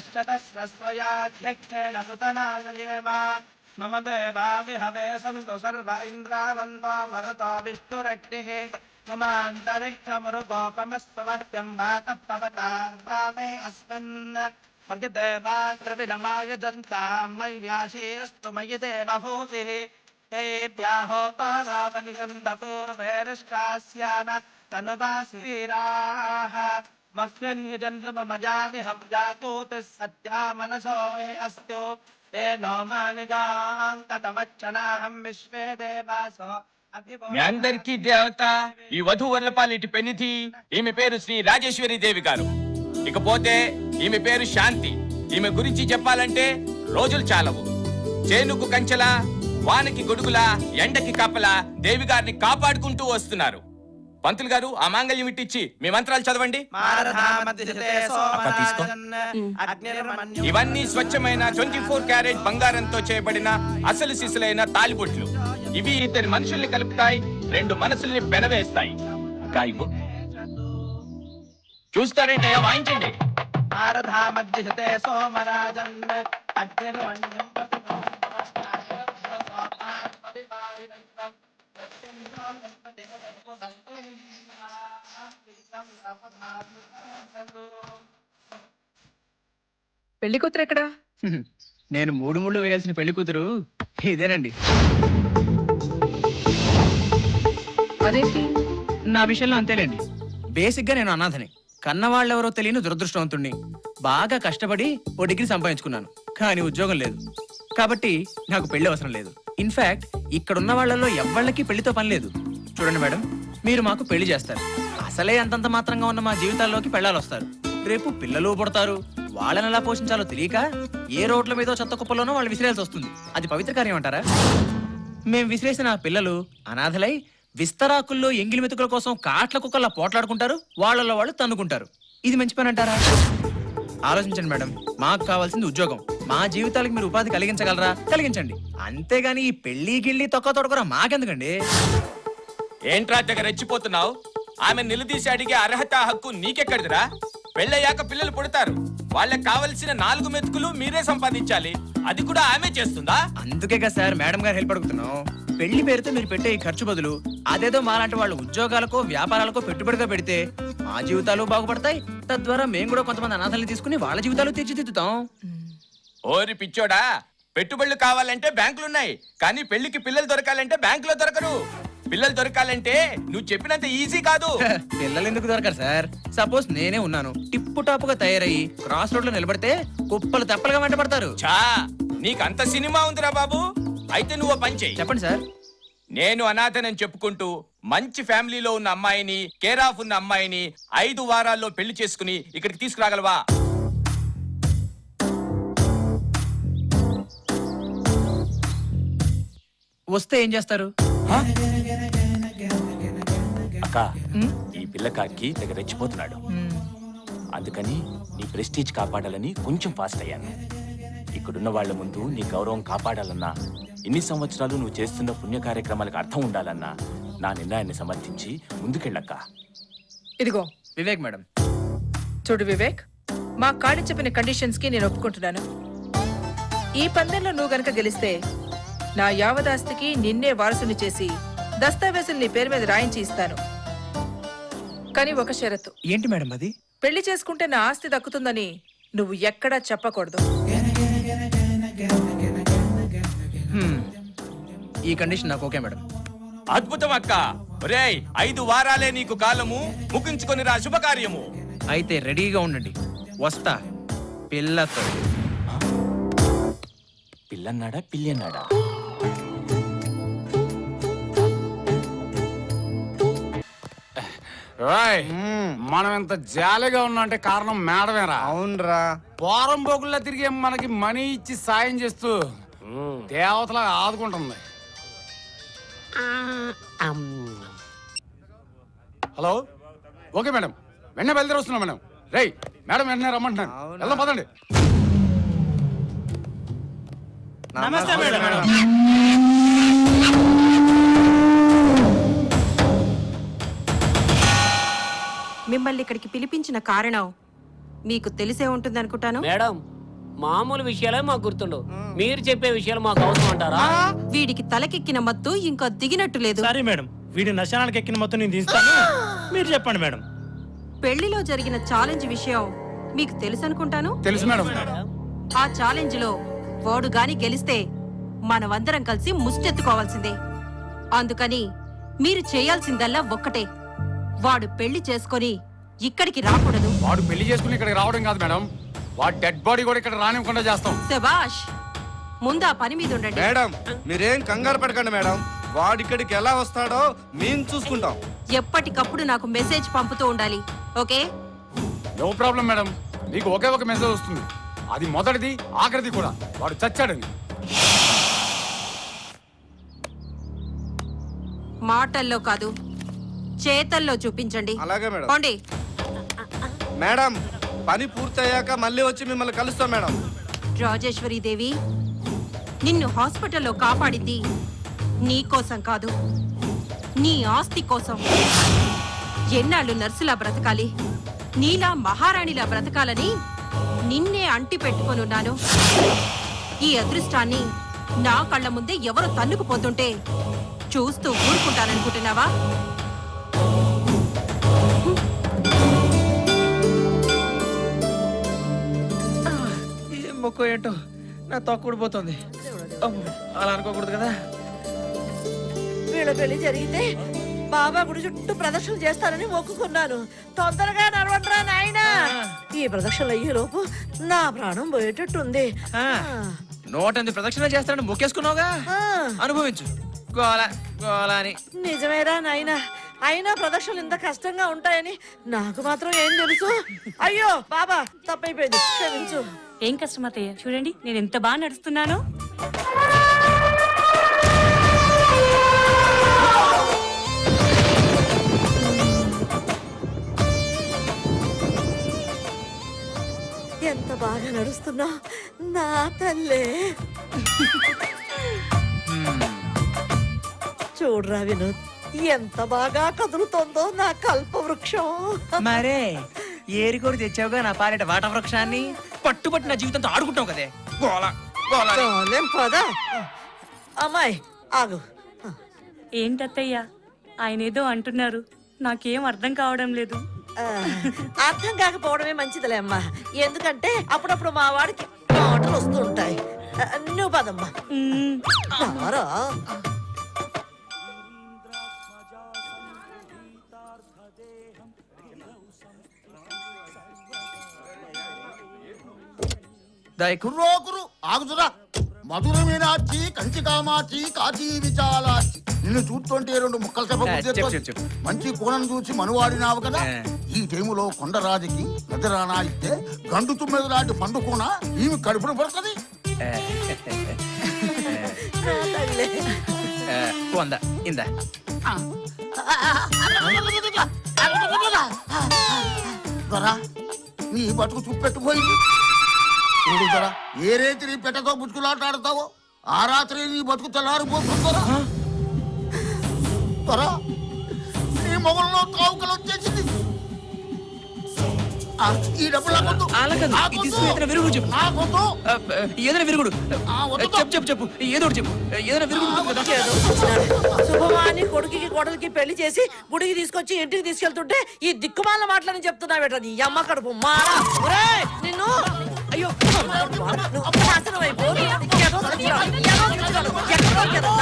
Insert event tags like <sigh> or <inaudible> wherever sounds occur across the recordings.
यश्चतश्रस्वयाध्यक्षेण सुतनाशयेव मम देवाविहवे सन्तु सर्व इन्द्रावन्तो मरुतो विष्णुरग्निः ममान्तरिक्षमरुपोपमस्पवत्यम् वातः अस्मिन् मयि देवाद्रविडमाय जन्ताम् मय्याशीरस्तु मयि देवभूतिः येभ्याहोपासावनिगन्धपूर्वेरिष्कास्यान तनुवासीराः मह्यन्यजन्ममजामि हम जातूतिः सत्या मनसो मे अस्त्यो तेनो मानिगान्ततमच्चनाहं विश्वे देवासो మీ అందరికీ దేవత ఈ వధువర్లపాలిటి పెనిధి ఈమె పేరు శ్రీ రాజేశ్వరి దేవి గారు ఇకపోతే ఈమె పేరు శాంతి ఈమె గురించి చెప్పాలంటే రోజులు చాలవు చేనుకు కంచెల వానకి గొడుగుల ఎండకి కప్పల దేవి గారిని కాపాడుకుంటూ వస్తున్నారు పంతులు గారు ఆ మాంగళ్యం ఇట్టిచ్చి మీ మంత్రాలు చదవండి. ఇవన్నీ స్వచ్ఛమైన ట్వంటీ ఫోర్ క్యారెట్ బంగారంతో చేయబడిన అసలు సిసలైన తాలిబొట్లు. ఇవి ఇద్దరి మనుషుల్ని కలుపుతాయి రెండు మనసుల్ని పెనవేస్తాయి. చూస్తారేంటయ్యా వాయించండి. సోమరాజన్ పెళ్ళి కూతురు ఎక్కడా? నేను మూడు ముళ్ళు వేయాల్సిన పెళ్ళి కూతురు ఇదేనండి. అదేంటి? నా విషయంలో అంతేలేండి. బేసిక్గా నేను అనాథని. కన్నవాళ్ళెవరో తెలియని దురదృష్టవంతుణ్ణి. బాగా కష్టపడి ఓ డిగ్రీ సంపాదించుకున్నాను. కానీ ఉద్యోగం లేదు. కాబట్టి నాకు పెళ్ళి అవసరం లేదు. ఇన్ఫాక్ట్ ఇక్కడ ఉన్న ఎవ్వళ్ళకి పెళ్ళితో పని లేదు. చూడండి మేడం మీరు మాకు పెళ్ళి చేస్తారు. అసలే అంతంత మాత్రంగా ఉన్న మా జీవితాల్లోకి పెళ్ళాలు వస్తారు రేపు పిల్లలు పుడతారు. వాళ్ళని ఎలా పోషించాలో తెలియక ఏ రోడ్ల మీదో చెత్త కుప్పలోనో వాళ్ళు విసిరేయాల్సి వస్తుంది. అది పవిత్ర కార్యం అంటారా? మేం విసిరేసిన పిల్లలు అనాథలై విస్తరాకుల్లో ఎంగిలి మెతుకుల కోసం కాట్ల కుక్కల్లా పోట్లాడుకుంటారు. వాళ్ళలో వాళ్ళు తన్నుకుంటారు. ఇది మంచి పని అంటారా? ఆలోచించండి మేడం. మాకు కావాల్సింది ఉద్యోగం. మా జీవితాలకు మీరు ఉపాధి కలిగించగలరా? కలిగించండి. అంతేగాని ఈ పెళ్ళి గిళ్ళి తొక్క తొడకరా మాకెందుకండి? ఏంట్రా దగ్గర రెచ్చిపోతున్నావు? ఆమె నిలదీసి అడిగే అర్హత హక్కు నీకెక్కడిదిరా? పెళ్ళయ్యాక పిల్లలు పుడతారు. వాళ్ళకి కావలసిన నాలుగు మెతుకులు మీరే సంపాదించాలి. అది కూడా ఆమె చేస్తుందా? అందుకే కదా సార్ మేడం గారు హెల్ప్ అడుగుతున్నాం. పెళ్ళి పేరుతో మీరు పెట్టే ఈ ఖర్చు బదులు అదేదో మాలాంటి వాళ్ళ ఉద్యోగాలకో వ్యాపారాలకో పెట్టుబడిగా పెడితే మా జీవితాలు బాగుపడతాయి తద్వారా మేము కూడా కొంతమంది అనాథల్ని తీసుకుని వాళ్ళ జీవితాలు తీర్చిదిద్దుతాం. ఓరి పిచ్చోడా పెట్టుబడులు కావాలంటే బ్యాంకులున్నాయి కానీ పెళ్ళికి పిల్లలు దొరకాలంటే బ్యాంకులో దొరకరు. పిల్లలు దొరకాలంటే నువ్వు చెప్పినంత ఈజీ కాదు. పిల్లలు ఎందుకు దొరకరు సార్? సపోజ్ నేనే ఉన్నాను టిప్పు టాప్గా తయారయ్యి క్రాస్ రోడ్లో నిలబడితే కుప్పలు తెప్పలుగా వెంటబడతారు చా నీకంత సినిమా ఉందిరా బాబు. అయితే నువ్వు పని చెయ్యి. చెప్పండి సార్. నేను అనాథనని చెప్పుకుంటూ మంచి ఫ్యామిలీలో ఉన్న అమ్మాయిని కేర్ ఆఫ్ ఉన్న అమ్మాయిని ఐదు వారాల్లో పెళ్ళి చేసుకుని ఇక్కడికి తీసుకురాగలవా? వస్తే ఏం చేస్తారు? అక్క ఈ పిల్లకాకి దగ్గర రెచ్చిపోతున్నాడు. అందుకని నీ ప్రెస్టీజ్ కాపాడాలని కొంచెం ఫాస్ట్ అయ్యాను. ఇక్కడున్న వాళ్ళ ముందు నీ గౌరవం కాపాడాలన్నా ఇన్ని సంవత్సరాలు నువ్వు చేస్తున్న పుణ్య కార్యక్రమాలకు అర్థం ఉండాలన్నా నా నిర్ణయాన్ని సమర్థించి ముందుకెళ్ళక్క. ఇదిగో. వివేక్ మేడం. చూడు వివేక్ మా కాడి చెప్పిన కండిషన్స్కి నేను ఒప్పుకుంటున్నాను. ఈ పందెంలో నువ్వు గనక గెలిస్తే నా యావదాస్తికి నిన్నే వారసుని చేసి దస్తావేజులు నీ పేరు మీద రాయించి ఇస్తాను. కానీ ఒక షరతు. ఏంటి మేడం అది? పెళ్ళి చేసుకుంటే నా ఆస్తి దక్కుతుందని నువ్వు ఎక్కడా చెప్పకూడదు. ఈ కండిషన్ నాకు ఓకే మేడం. అద్భుతం అక్క ఒరేయ్ ఐదు వారాలే నీకు కాలము ముగించుకొని రా శుభకార్యము. అయితే రెడీగా ఉండండి. వస్తా. పిల్లతో. పిల్లన్నాడా పిల్లన్నాడా? రాయ్ మనం ఇంత జాలీగా ఉన్నామంటే కారణం మేడమేరా. అవునరా. పోరం బొగుల్లో తిరిగి మనకి మనీ ఇచ్చి సాయం చేస్తూ దేవతలా ఆదుకుంటుంది. హలో? Okay madam. వెంటనే బయలుదేరి వస్తున్నాం మేడం. రేయ్ మేడం వెంటనే రమ్మంటున్నాను. వెళ్దాం పదండి. నమస్తే మేడం. మిమ్మల్ని ఇక్కడికి పిలిపించిన కారణం మీకు తెలిసే ఉంటుంది అనుకుంటాను మేడం మామూలు విషయాలే మాకు గుర్తుండవు. మీరు చెప్పే విషయాలు మాకు అవసరం అంటారా? వీడికి తలకెక్కిన మత్తు ఇంకా దిగినట్టు లేదు. Sorry madam. వీడి నశానానికి ఎక్కిన మొత్తం నేను తీస్తాను. మీరు చెప్పండి మేడం. పెళ్ళిలో జరిగిన ఛాలెంజ్ విషయం మీకు తెలుసు అనుకుంటాను? తెలుసు మేడం. ఆ ఛాలెంజ్లో వాడు గాని గెలిస్తే మనమందరం కలిసి ముష్టెత్తుకోవాల్సిందే. అందుకని మీరు చేయాల్సిందల్లా ఒక్కటే. వాడు పెళ్ళి చేసుకొని ఇక్కడికి రాకూడదు. వాడు పెళ్ళి చేసుకుని ఇక్కడికి రావడం కాదు మేడం. వాడి డెడ్ బాడీ కూడా ఇక్కడ రానివ్వకుండా చేస్తాం. శబాష్ ముందు ఆ పని మీద ఉండండి. మేడం మీరేం కంగారు పడకండి మేడం. వాడిక్కడికి ఎలా వస్తాడో మేము చూసుకుంటాం. ఎప్పటికప్పుడు నాకు మెసేజ్ పంపుతూ ఉండాలి ఓకే? No problem madam. మీకు ఒకే ఒక మెసేజ్ వస్తుంది. అది మొదటిది ఆఖరిది కూడా. వాడు చచ్చాడని. మాటల్లో కాదు చేతల్లో చూపించండి. అలాగే మేడం. పోండి. మేడం పని పూర్తయ్యాక మళ్ళీ వచ్చి మిమ్మల్ని కలుస్తాం మేడం. రాజేశ్వరి దేవి నిన్ను హాస్పిటల్లో కాపాడింది నీ కోసం కాదు నీ ఆస్తి కోసం. ఎన్నాళ్ళు నర్సులా బ్రతకాలి నీలా మహారాణిలా బ్రతకాలని నిన్నే అంటి పెట్టుకొనున్నాను. ఈ అదృష్టాన్ని నా కళ్ళ ముందే ఎవరు తన్నుకుపోతుంటే చూస్తూ ఊరుకుంటాననుకుంటున్నావా? మొక్క ఏంటో? నా తొక్కుడు పోతుంది అమ్మో, అలా అనుకోకూడదు కదా? వీళ్ళ పెళ్ళి జరిగితే బాబా గుడి చుట్టూ ప్రదర్శన చేస్తానని మొక్కుకున్నాను. తొందరగా నడవండిరా నాయనా. ఈ ప్రదర్శనలు అయ్యేలోపు నా ప్రాణం పోయేటట్టుంది. ఆ, నూటెనిమిది ప్రదక్షిణ చేస్తానని మొక్కేసుకున్నావుగా? అనుభవించు. గోల గోల అని. నిజమేరా నాయనా. అయినా ప్రదర్శనలు ఇంత కష్టంగా ఉంటాయని నాకు మాత్రం ఏం తెలుసు? అయ్యో బాబా తప్పైపోయింది. క్షమించు. ఏం కష్టం అత్తయ్య చూడండి నేను ఎంత బాగా నడుస్తున్నానో. ఎంత బాగా నడుస్తున్నా నా తల్లే. చూడరా వినోద్ ఎంత బాగా కదులుతోందో నా కల్ప వృక్షం మరే ఏరికోరి తెచ్చావుగా నా పాలిట వాట వృక్షాన్ని పట్టుబట్టి నా జీవితంతో ఆడుకుంటావు కదే. గోల గోల. అని. చాలేం పదా? అమ్మాయి ఆగు. ఏంటత్తయ్య? ఆయన ఏదో అంటున్నారు. నాకేం అర్థం కావడం లేదు. ఆ, అర్థం కాకపోవడమే మంచిదిలే అమ్మా. ఎందుకంటే అప్పుడప్పుడు మా వాడికి మాటలు వస్తూ ఉంటాయి. ఆ, నువ్వు పదమ్మా. కుర్రోకురు ఆగుతురా మధుర మీనాచి కంచి కామాచి కాచి విచాలాచి నిన్ను చూస్తుంటే రెండు ముక్కలు చెప్ప. మంచి కోణం చూసి మనువాడినావు కదా. ఈ టైములో కొండరాజుకి నిద్రానా ఇస్తే గండు తుమ్మెద లాంటి పండు కూన ఈమె కడుపున పడుతుంది వంద ఇందా దొరా నీ బతుకు చూపెట్టుపోయింది చూడు దొరా ఏ రేతి నీ పెట్టతో బుచ్చుకులాటాడతావో ఆ రాత్రి నీ బతుకు తెల్లారిపోతుందరా దొరా నీ మొగల్లో కావుకలు వచ్చేసింది. ఆ, ఈ డబ్బులు ఏదైనా విరుగుడు చెప్పు. చెప్పు చెప్పు చెప్పు. ఏదో చెప్పు. ఏదైనా విరుగుడు. శుభమాని కొడుకుకి కోడలికి పెళ్ళి చేసి గుడికి తీసుకొచ్చి ఇంటికి తీసుకెళ్తుంటే ఈ దిక్కుమాల మాటలని చెప్తున్నావేట నీ అమ్మ కడుపు. మారా. ఒరేయ్, నిన్ను అయ్యో నువ్వు నాశనం అయిపో. ఎదో తెచ్చినాడు. ఎదో తెచ్చినాడు. ఎక్కడో ఎక్కడో.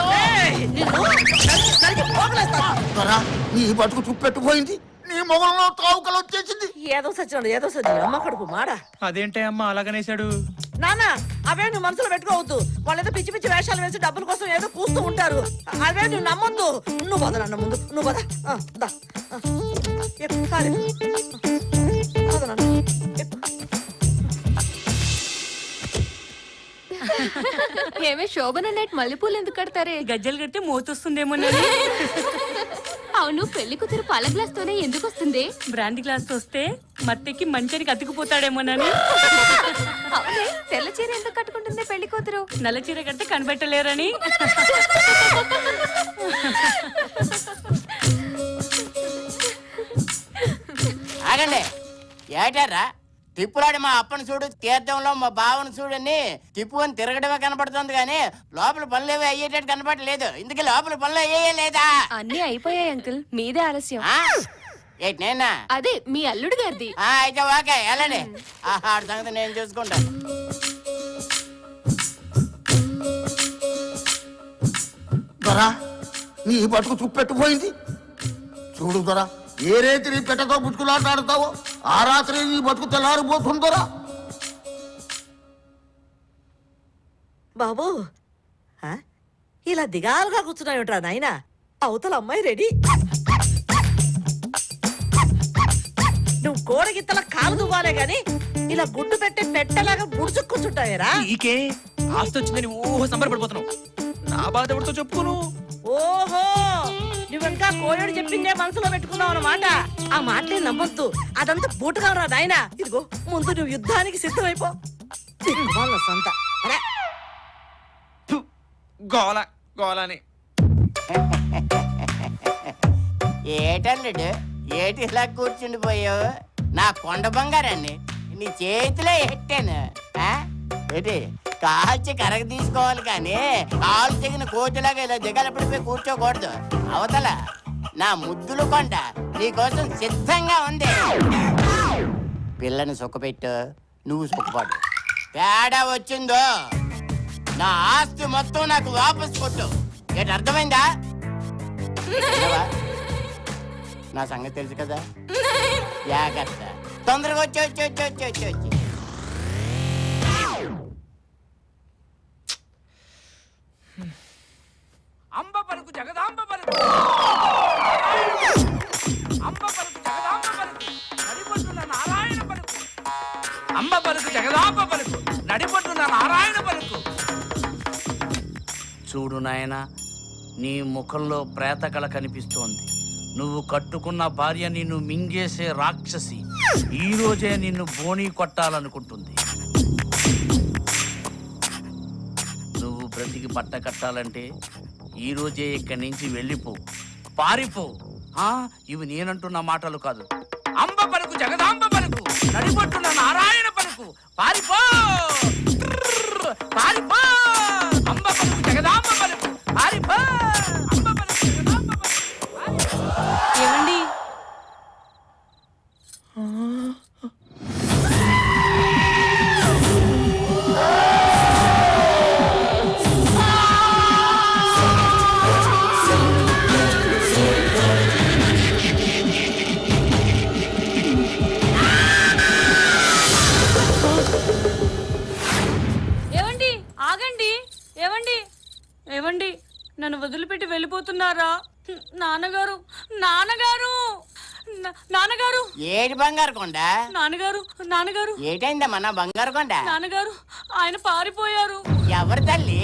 ఒరేయ్, నిన్ను నరికి- నరికి పోగులేస్తాను. దొరా నీ బతుకు చూపెట్టుపోయింది నీ మొగల్లో కావుకలు వచ్చేసింది ఏదో సచ్చినాడు ఏదో సచ్చినాడు అమ్మ కడుపు మాడా అదేంటే అమ్మ అలాగనేసాడు నాన్న అవే నువ్వు మనసులో పెట్టుకోవద్దు వాళ్ళేదో పిచ్చి పిచ్చి వేషాలు వేసి డబ్బుల కోసం ఏదో కూస్తూ ఉంటారు అవే నువ్వు నమ్మొద్దు నువ్వు పద నాన్న ముందు నువ్వు పద ఆ, దా. ఆ. ఏమే శోభన నెట్ మల్లెపూలు ఎందుకు కడతారే? గజ్జలు కడితే మోతొస్తుందేమోనని అవును పెళ్ళి కూతురు పాల గ్లాస్ తోనే ఎందుకు వస్తుంది బ్రాండ్ గ్లాస్తో వస్తే మత్తెక్కి మంచానికి అతుకుపోతాడేమోనని అవునే తెల్ల చీర ఎందుకు కట్టుకుంటుంది పెళ్ళి కూతురు? నల్ల చీర కడితే కనిపెట్టలేరని ఆగండి. ఏటారా తిప్పులాడి మా అప్పని చూడు తీర్థంలో మా బావని చూడని తిప్పు అని తిరగడమే కనపడుతుంది కానీ లోపల పనులు ఏవి అయ్యేటట్టు కనపడలేదు. ఇందుకే లోపల పనులు అయ్యే లేదా? అన్నీ అయిపోయాయి అంకుల్. మీదే ఆలస్యం? ఏంటి నేనా? అదే మీ అల్లుడు గారిది. ఆ, అయితే ఓకే వెళ్ళండి. ఆహా, ఆడి సంగతి నేను చూసుకుంటా. దొరా నీ బతుకు చుప్పెట్టుపోయింది చూడు దొరా ఏ రేతి నీ పెట్టతో బుచ్చుకులాటాడతావో ఆ రాత్రి నీ బతుకు తెల్లారిపోతుంది దొరా. బాబు ఆ? ఇలా దిగాలుగా కూర్చున్నావుట్రా నాయనా. అవతల అమ్మాయి రెడీ. నువ్వు కోడగిత్తల కాలు దువ్వాలే గాని ఇలా గుడ్డు పెట్టే పెట్టలాగా బుడుచు కూర్చుంటావేరా నీకే ఆస్తి వచ్చిందని ఓహో సంబరపడిపోతున్నావు. నా బాధ ఎవరితో చెప్పుకోను? ఓహో! నువ్వు ఇంకా కోయడు చెప్పిందే మనసులో పెట్టుకున్నావు అన్నమాట. ఆ మాటలే నమ్మొద్దు. అదంతా బూటగా రా నాయనా. ఇదిగో ముందు నువ్వు యుద్ధానికి సిద్ధమైపో. వాళ్ళ సొంత. గోల గోలని. ఏటల్లుడు ఏటి ఇలా కూర్చుండిపోయావు? నా కొండ బంగారాన్ని నీ చేతిలో ఎట్టాను ఆ? ఏంటి? కాల్చి కరగ తీసుకోవాలి కానీ కాలు తెగిన కోతిలాగా ఇలా దిగలపడిపోయి కూర్చోకూడదు. అవతల నా ముద్దులు కొండ నీకోసం సిద్ధంగా ఉంది. పిల్లని సుఖపెట్టు నువ్వు సుఖపడు తేడా వచ్చిందో? నా ఆస్తి మొత్తం నాకు వాపస్ కొట్టు. ఏంటి అర్థమైందా? నా సంగతి తెలుసు కదా? <laughs> జాగ్రత్త. తొందరగా వచ్చి వచ్చి వచ్చి వచ్చి వచ్చి వచ్చి. జగదాంబ పలుకు అంబ పలుకు జగదాంబ పలుకు నడిపొట్టున నారాయణ పలుకు అంబ పలుకు జగదాంబ పలుకు నడిపొట్టున నారాయణ పలుకు చూడు నాయన నీ ముఖంలో ప్రేతకళ కనిపిస్తోంది. నువ్వు కట్టుకున్న భార్య నిన్ను మింగేసే రాక్షసి. ఈ రోజే నిన్ను బోణీ కొట్టాలనుకుంటుంది. నువ్వు బ్రతికి బట్ట కట్టాలంటే ఈ రోజే ఇక్కడి నుంచి వెళ్ళిపో. పారిపో. ఆ, ఇవి నేనంటున్న మాటలు కాదు. అంబ పలుకు జగదాంబ పలుకు నడిపట్టున్న నారాయణ పలుకు. పారిపో. పారిపో. అంబ పలుకు జగదాంబ పలుకు. పారిపో. హ్మ్, నాన్నగారు నాన్నగారు. నాన్నగారు. ఏటి బంగారు కొండ? నాన్నగారు నాన్నగారు. ఏటైందమ్మా నా బంగారు కొండ? నాన్నగారు ఆయన పారిపోయారు. ఎవరి తల్లి?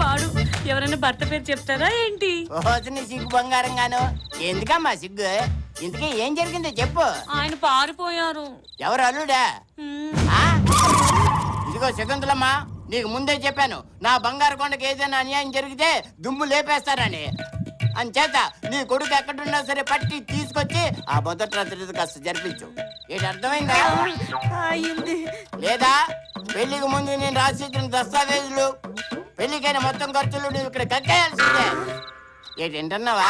పాడు. ఎవరైనా భర్త పేరు చెప్తారా ఏంటి? సిగ్గు బంగారం గాను ఎందుకమ్మా సిగ్గు? ఇంతకీ ఏం జరిగిందో చెప్పు. ఆయన పారిపోయారు. ఎవరు అల్లుడా? ఇదిగో శకుంతలమ్మా నీకు ముందే చెప్పాను. నా బంగారు కొండకి ఏదైనా అన్యాయం జరిగితే దుమ్ము లేపేస్తారని. అంచేత నీ కొడుకు ఎక్కడున్నా సరే పట్టి తీసుకొచ్చి ఆ మొదటి రాత్రి కాస్త జరిపించు. ఏంటి అర్థమైందా? అయింది లేదా పెళ్ళికి ముందు నేను రాసిచ్చిన దస్తావేజులు పెళ్ళికైన మొత్తం ఖర్చులు నువ్వు ఇక్కడ కట్టేయాల్సిందే ఏంటి వింటున్నావా?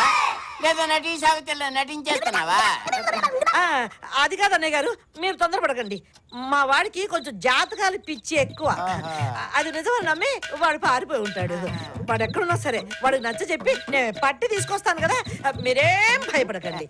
లేదా నటీ సాగుతున్నా నటించేస్తున్నావా? అది కాదు అన్నయ్య గారు మీరు తొందరపడకండి. మా వాడికి కొంచెం జాతకాలు పిచ్చి ఎక్కువ. అది నిజమని నమ్మి? వాడు పారిపోయి ఉంటాడు. వాడు ఎక్కడున్నా సరే వాడికి నచ్చ చెప్పి నేను పట్టి తీసుకొస్తాను కదా మీరేం భయపడకండి?